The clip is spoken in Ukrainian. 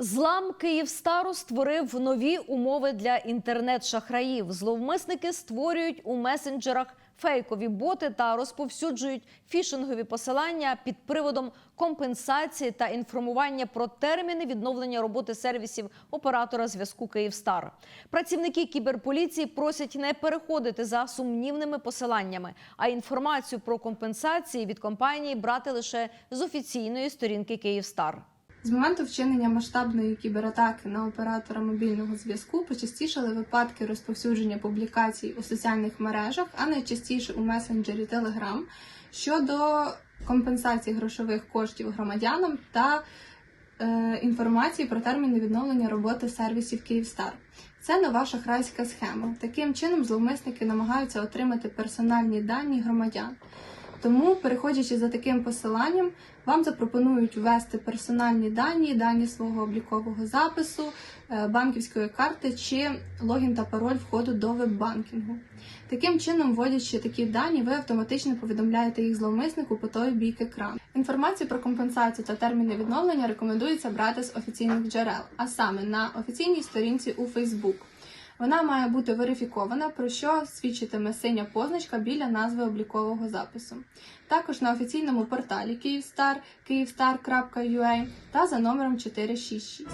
Злам Київстару створив нові умови для інтернет-шахраїв. Зловмисники створюють у месенджерах фейкові боти та розповсюджують фішингові посилання під приводом компенсації та інформування про терміни відновлення роботи сервісів оператора зв'язку Київстар. Працівники кіберполіції просять не переходити за сумнівними посиланнями, а інформацію про компенсації від компанії брати лише з офіційної сторінки Київстар. З моменту вчинення масштабної кібератаки на оператора мобільного зв'язку почастішали випадки розповсюдження публікацій у соціальних мережах, а найчастіше у месенджері Telegram щодо компенсації грошових коштів громадянам та е, інформації про терміни відновлення роботи сервісів Київстар. Це нова шахрайська схема. Таким чином зловмисники намагаються отримати персональні дані громадян. Тому, переходячи за таким посиланням, вам запропонують ввести персональні дані, дані свого облікового запису, е, банківської карти чи логін та пароль входу до веб-банкінгу. Таким чином, вводячи такі дані, ви автоматично повідомляєте їх зловмиснику по той бік екрану. Інформацію про компенсацію та терміни відновлення рекомендується брати з офіційних джерел, а саме на офіційній сторінці у Facebook. Вона має бути верифікована, про що свідчитиме синя позначка біля назви облікового запису. Також на офіційному порталі Київстар, Київстар.ua та за номером 466.